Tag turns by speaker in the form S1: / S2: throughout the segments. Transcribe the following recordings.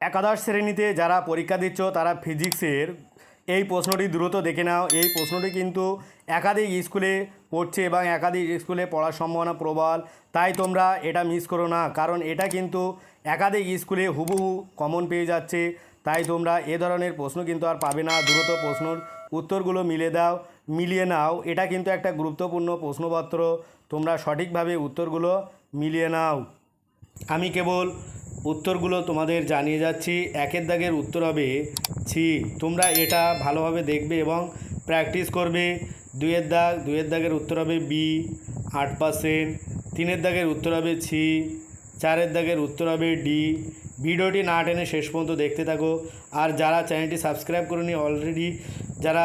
S1: একাদশ শ্রেণীতে যারা পরীক্ষা দিচ্ছ, তারা ফিজিক্সের। এই প্রশ্নটি দ্রুত দেখে নাও। এই প্রশ্নটি কিন্তু একাধিক স্কুলে পড়ছে এবং একাধিক স্কুলে পড়ার সম্ভাবনা প্রবল। তাই তোমরা এটা মিস করো না, কারণ এটা কিন্তু একাধিক স্কুলে হুবহু কমন পেয়ে যাচ্ছে। তাই তোমরা এ ধরনের প্রশ্ন কিন্তু আর পাবে না। দ্রুত প্রশ্নর উত্তরগুলো মিলে দাও, মিলিয়ে নাও। এটা কিন্তু একটা গুরুত্বপূর্ণ প্রশ্নপত্র। তোমরা সঠিকভাবে উত্তরগুলো মিলিয়ে নাও। আমি কেবল উত্তরগুলো তোমাদের জানিয়ে যাচ্ছি। একের দাগের উত্তর হবে, ছি, তোমরা এটা ভালোভাবে দেখবে এবং প্র্যাকটিস করবে। দুইয়ের দাগ, দুইয়ের দাগের উত্তর হবে বি আট পার্সেন্ট তিনের দাগের উত্তর হবে ছি, চারের দাগের উত্তর হবে ডি ভিডিওটি না টেনে শেষ পর্যন্ত দেখতে থাকো। আর যারা চ্যানেলটি সাবস্ক্রাইব করুনি অলরেডি যারা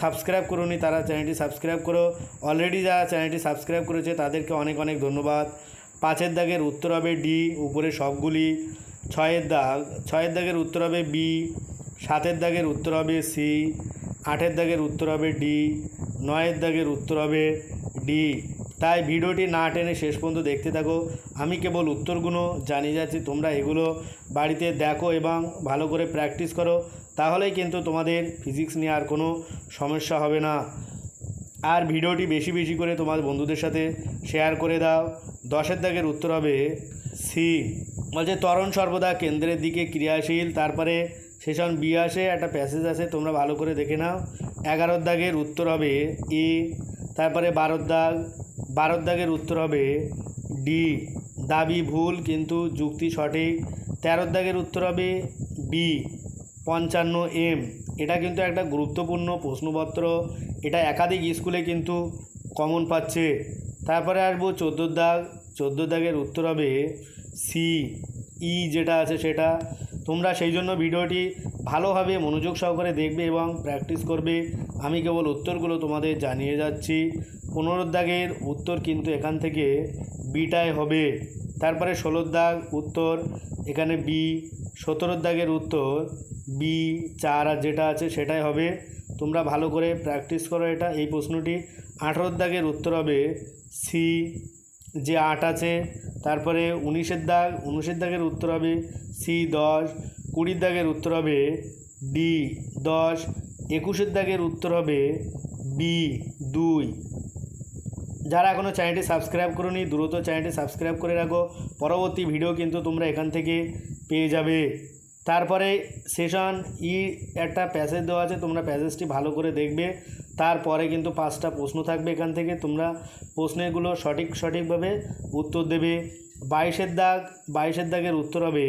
S1: সাবস্ক্রাইব করুনি তারা চ্যানেলটি সাবস্ক্রাইব করো। অলরেডি যারা চ্যানেলটি সাবস্ক্রাইব করেছে তাদেরকে অনেক অনেক ধন্যবাদ। পাঁচের দাগের উত্তর হবে ডি, উপরে সবগুলি। ছয়ের দাগ, ছয়ের দাগের উত্তর হবে বি, সাতের দাগের উত্তর হবে সি, আটের দাগের উত্তর হবে ডি, নয়ের দাগের উত্তর হবে ডি। তাই ভিডিওটি না টেনে শেষ পর্যন্ত দেখতে থাকো। আমি কেবল উত্তরগুলো জানিয়ে যাচ্ছি, তোমরা এগুলো বাড়িতে দেখো এবং ভালো করে প্র্যাকটিস করো, তাহলেই কিন্তু তোমাদের ফিজিক্স নিয়ে আর কোনো সমস্যা হবে না। আর ভিডিওটি বেশি বেশি করে তোমার বন্ধুদের সাথে শেয়ার করে দাও দশের দাগের উত্তর হবে সি। বলছে তরণ সর্বদা কেন্দ্রের দিকে ক্রিয়াশীল, তারপরে সেশন বি আসে, একটা প্যাসেজ আছে তোমরা ভালো করে দেখে নাও। এগারোর দাগের উত্তর হবে এ তারপরে বারোর দাগ, বারোর দাগের উত্তর হবে ডি। দাবি ভুল, কিন্তু যুক্তি সঠিক। তেরোর দাগের উত্তর হবে বি, পঞ্চান্ন এম। এটা কিন্তু একটা গুরুত্বপূর্ণ প্রশ্নপত্র। এটা একাধিক স্কুলে কিন্তু কমন পাচ্ছে। তারপরে আসব চোদ্দোর দাগ চোদ্দোর দাগের উত্তর হবে সি ই যেটা আছে সেটা। তোমরা সেই জন্য ভিডিওটি ভালোভাবে মনোযোগ সহকারে দেখবে এবং প্র্যাকটিস করবে। আমি কেবল উত্তরগুলো তোমাদের জানিয়ে যাচ্ছি। পনেরোর দাগের উত্তর কিন্তু এখান থেকে বিটায় হবে। তারপরে ষোলোর দাগ উত্তর, এখানে বি সতেরোর দাগের উত্তর বি চার আর যেটা আছে সেটাই হবে। তোমরা ভালো করে প্র্যাকটিস করো এটা, এই প্রশ্নটি। আঠেরোর দাগের উত্তর হবে সি যে আট আছে। তারপরে উনিশের দাগ উনিশের দাগের উত্তর হবে সি দশ কুড়ির দাগের উত্তর হবে ডি দশ, একুশের দাগের উত্তর হবে বি দুই। যারা এখনও চ্যানেলটি সাবস্ক্রাইব করোনি, দ্রুত চ্যানেলটি সাবস্ক্রাইব করে রাখো। পরবর্তী ভিডিও কিন্তু তোমরা এখান থেকে পেয়ে যাবে। তারপরে সেশন, ই একটা প্যাসেজ দেওয়া আছে, তোমরা প্যাসেজটি ভালো করে দেখবে। তারপরে কিন্তু পাঁচটা প্রশ্ন থাকবে এখান থেকে। তোমরা প্রশ্নেরগুলো সঠিক, সঠিকভাবে উত্তর দেবে। বাইশের দাগ, বাইশের দাগের উত্তর হবে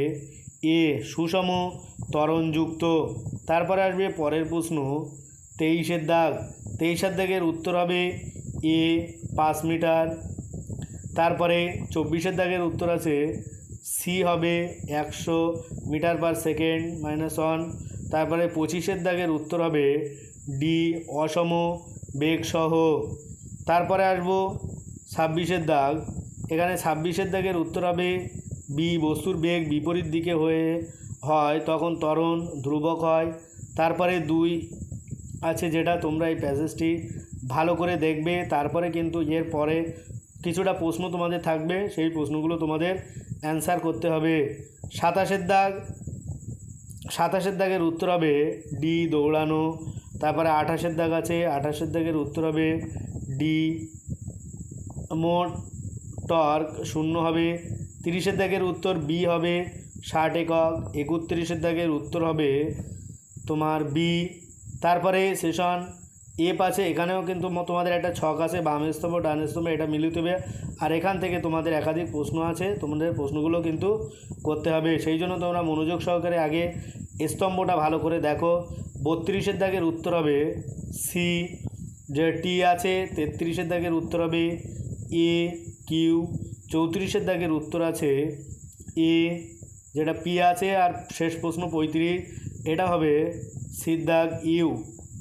S1: এ, সুষম ত্বরণযুক্ত। তারপরে আসবে পরের প্রশ্ন, তেইশের দাগ, তেইশের দাগের উত্তর হবে এ, পাঁচ মিটার। তারপরে চব্বিশের দাগের উত্তর আছে সি হবে একশো metre per second minus one. তারপরে পঁচিশের দাগের উত্তর হবে ডি অসম বেগসহ তারপরে আসব ছাব্বিশের দাগ। এখানে ছাব্বিশের দাগের উত্তর হবে বি, বস্তুর বেগ বিপরীত দিকে হয়ে হয়, তখন ত্বরণ ধ্রুবক হয়। তারপরে দুই আছে যেটা তোমরা এই প্যাসেজটি ভালো করে দেখবে। তারপরে কিন্তু এর পরে কিছুটা প্রশ্ন তোমাদের থাকবে। সেই প্রশ্নগুলো তোমাদের অ্যান্সার করতে হবে। সাতাশের দাগ, সাতাশের দাগের উত্তর হবে ডি দৌড়ানো। তারপরে আঠাশের দাগ আছে, আঠাশের দাগের উত্তর হবে ডি মোট টর্ক শূন্য হবে। তিরিশের দাগের উত্তর বি হবে, ষাট একক। একত্রিশের দাগের উত্তর হবে তোমার বি তারপরে সেশন এফ আছে, এখানেও কিন্তু তোমাদের একটা ছক আছে বাম স্তম্ভ ডান স্তম্ভ এটা মিলিত হবে আর এখান থেকে তোমাদের একাধিক প্রশ্ন আছে, তোমাদের প্রশ্নগুলো কিন্তু করতে হবে। সেই জন্য তোমরা মনোযোগ সহকারে আগে স্তম্ভটা ভালো করে দেখো। বত্রিশের দাগের উত্তর হবে সি যে টি আছে, তেত্রিশের দাগের উত্তর হবে এ কিউ চৌত্রিশের দাগের উত্তর আছে এ যেটা পি আছে, আর শেষ প্রশ্ন পঁয়ত্রিশ। এটা হবে সিদ্ধাক ইউ